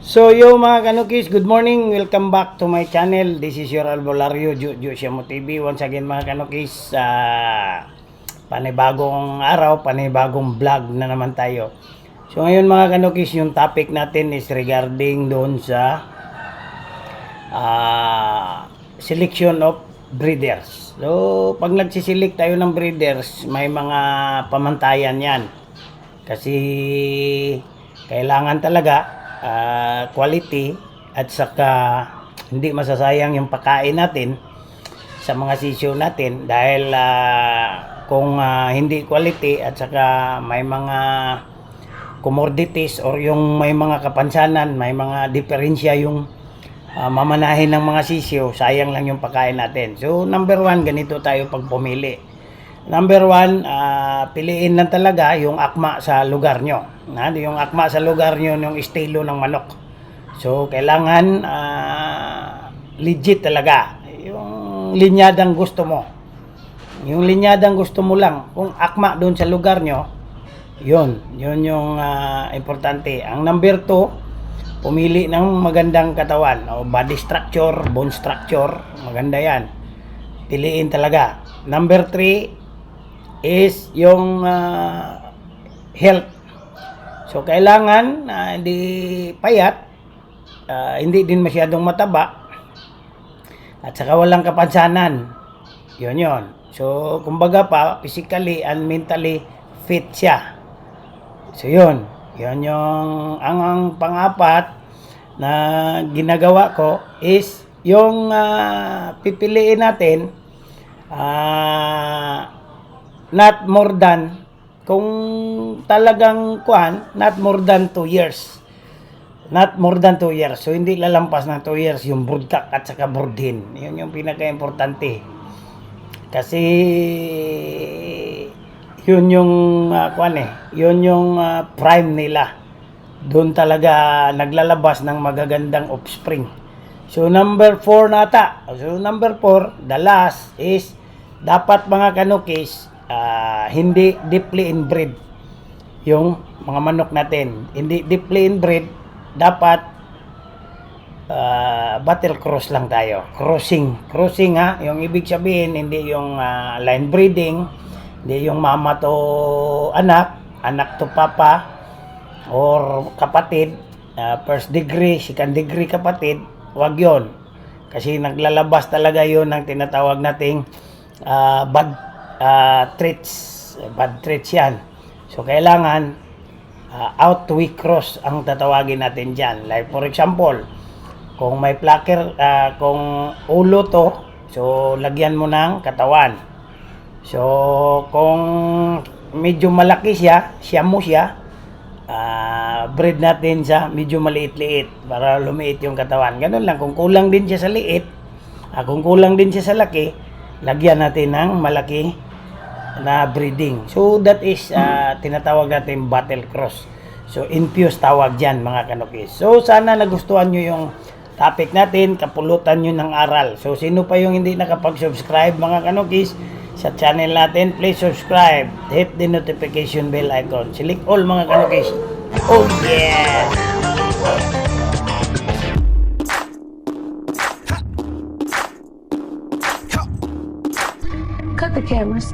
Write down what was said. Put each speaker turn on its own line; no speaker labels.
So yo mga kanukis, good morning. Welcome back to my channel. This is your Albolario, Jojo Siamo TV. Once again mga kanukis, sa panibagong araw, panibagong vlog na naman tayo. So ngayon mga kanukis, yung topic natin is regarding doon sa ah, selection of breeders. So pag nagsisilik tayo ng breeders, may mga pamantayan yan. Kasi kailangan talaga ah, quality at saka hindi masasayang yung pagkain natin sa mga sisyo natin dahil ah, kung ah, hindi quality at saka may mga commodities or yung may mga kapansanan, may mga diferensya yung ah, mamanahin ng mga sisyo, sayang lang yung pagkain natin. So number one, ganito tayo pag pumili. Number one, ah, piliin lang talaga yung akma sa lugar nyo. Na, yung akma sa lugar nyo, yung estilo ng manok. So, kailangan ah, legit talaga. Yung linyadang gusto mo. Yung linyadang gusto mo lang. Kung akma doon sa lugar nyo, yun. Yun yung ah, importante. Ang number two, pumili ng magandang katawan. O body structure, bone structure. Maganda yan. Piliin talaga. Number three, is yung ah, health. So kailangan ah, hindi payat, ah, hindi din masyadong mataba, at saka walang kapansanan. Yun yun. So kumbaga pa, physically and mentally fit siya. So yun. Yun yung ang, ang pang-apat na ginagawa ko is yung ah, pipiliin natin ah not more than kung talagang kuan not more than 2 years. Not more than 2 years. So hindi lalampas ng 2 years yung broodcock at saka broodhen yun yung pinaka-importante. Kasi yun yung uh, kuan eh yun yung ah, prime nila. Doon talaga naglalabas ng magagandang offspring. So number 4 nata so number 4 the last is dapat mga kanukis ah, hindi deeply inbred yung mga manok natin. Hindi deeply inbred, dapat ah, battle cross lang tayo. Crossing. Crossing ha, yung ibig sabihin, hindi yung ah, line breeding, hindi yung mama to anak, anak to papa, or kapatid, ah, first degree, second degree kapatid, wag yon Kasi naglalabas talaga yon ng tinatawag nating ah, bad ah, traits, bad traits yan. So, kailangan ah, out we cross ang tatawagin natin dyan. Like for example, kung may placker, ah, kung ulo to, so lagyan mo ng katawan. So, kung medyo malaki siya, siya mo siya, ah, breed natin sa medyo maliit-liit para lumiit yung katawan. Ganun lang, kung kulang din siya sa liit, ah, kung kulang din siya sa laki, lagyan natin ng malaki na breeding. So that is ah, tinatawag natin battle cross. So infuse tawag diyan mga kanukis. So sana nagustuhan nyo yung topic natin, kapulutan nyo ng aral. So sino pa yung hindi nakapag-subscribe mga kanukis sa channel natin, please subscribe. Hit the notification bell icon. Select all mga kanukis. Oh yeah!
Cut the cameras.